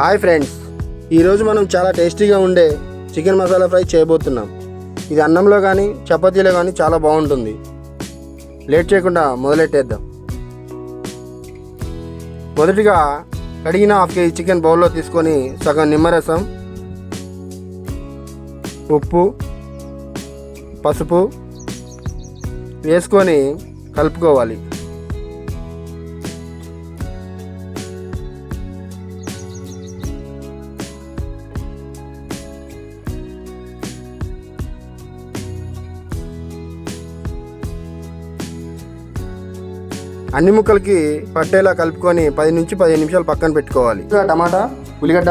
Hi friends. ఈరోజు మనం చాలా టేస్టీగా ఉండే చికెన్ మసాలా ఫ్రై చేయబోతున్నాం. ఇది అన్నంలో కానీ చపాతీలో కానీ చాలా బాగుంటుంది. లేట్ చేయకుండా మొదలెట్టేద్దాం. మొదటిగా కడిగిన హాఫ్ కేజీ చికెన్ బౌల్లో తీసుకొని సగం నిమ్మరసం ఉప్పు పసుపు వేసుకొని కలుపుకోవాలి. అన్ని ముక్కలకి పట్టేలా కలుపుకొని పది నుంచి పదిహేను నిమిషాలు పక్కన పెట్టుకోవాలి. టమాటా ఉల్లిగడ్డ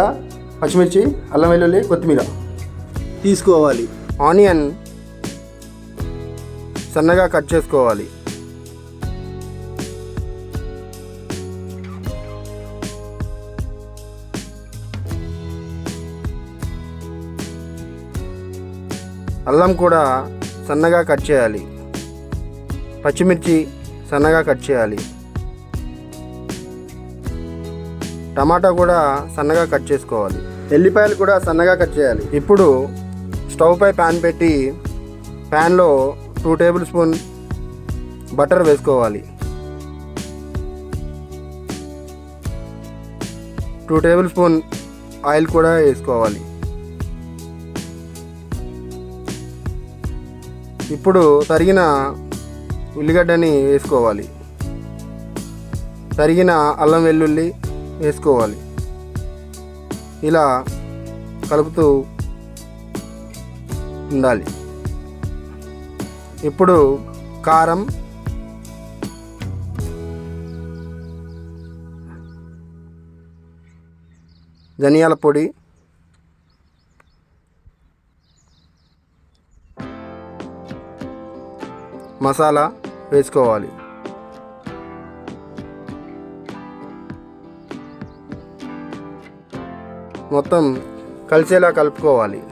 పచ్చిమిర్చి అల్లం వెల్లుల్లి కొత్తిమీర. తీసుకోవాలి. ఆనియన్ సన్నగా కట్ చేసుకోవాలి. అల్లం కూడా సన్నగా కట్ చేయాలి. పచ్చిమిర్చి సన్నగా కట్ చేయాలి. టమాటా కూడా సన్నగా కట్ చేసుకోవాలి. ఎల్లిపాయలు కూడా సన్నగా కట్ చేయాలి. ఇప్పుడు స్టవ్ పై ప్యాన్ పెట్టి ప్యాన్లో టూ టేబుల్ స్పూన్ బటర్ వేసుకోవాలి. టూ టేబుల్ స్పూన్ ఆయిల్ కూడా వేసుకోవాలి. ఇప్పుడు తరిగిన ఉల్లిగడ్డని వేసుకోవాలి. తరిగిన అల్లం వెల్లుల్లి వేసుకోవాలి. ఇలా కలుపుతూ ఉండాలి. ఇప్పుడు కారం ధనియాల పొడి మసాలా వేసుకోవాలి. మొత్తం కలిసేలా కలుపుకోవాలి.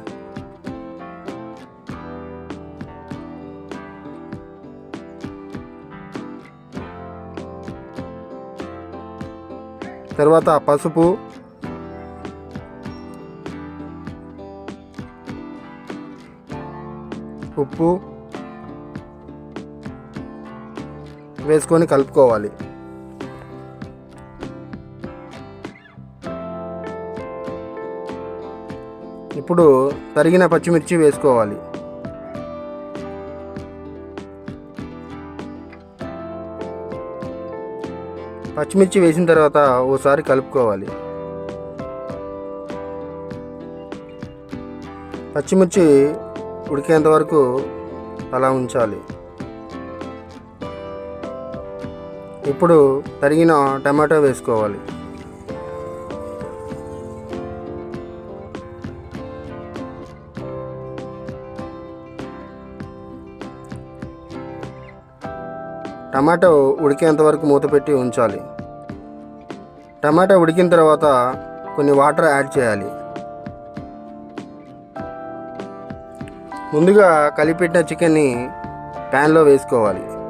తర్వాత పసుపు. ఉప్పు. వేసుకొని కలుపుకోవాలి. ఇప్పుడు తరిగిన పచ్చిమిర్చి వేసుకోవాలి. పచ్చిమిర్చి వేసిన తర్వాత ఓసారి కలుపుకోవాలి. పచ్చిమిర్చి ఉడికేంత వరకు అలా ఉంచాలి. ఇప్పుడు తరిగిన టమాటో వేసుకోవాలి. టమాటో ఉడికేంత వరకు మూత పెట్టి ఉంచాలి. టమాటా ఉడికిన తర్వాత కొన్ని వాటర్ యాడ్ చేయాలి. ముందుగా కలిపెట్టిన చికెన్ని ప్యాన్లో వేసుకోవాలి.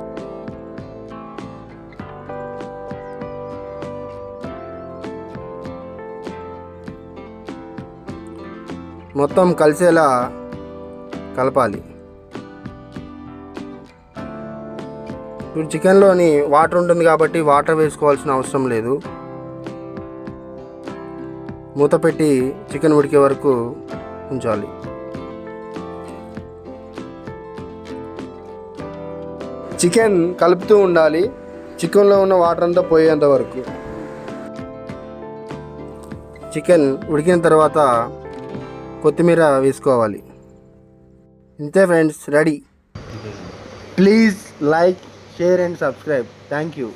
మొత్తం కలిసేలా కలపాలి. ఇప్పుడు చికెన్లోని వాటర్ ఉంటుంది కాబట్టి వాటర్ వేసుకోవాల్సిన అవసరం లేదు. మూత పెట్టి చికెన్ ఉడికే వరకు ఉంచాలి. చికెన్ కలుపుతూ ఉండాలి. చికెన్లో ఉన్న వాటర్ అంతా పోయేంత వరకు. చికెన్ ఉడికిన తర్వాత కొత్తిమీర వేసుకోవాలి. ఇంతే friends ready. Please like share and subscribe. Thank you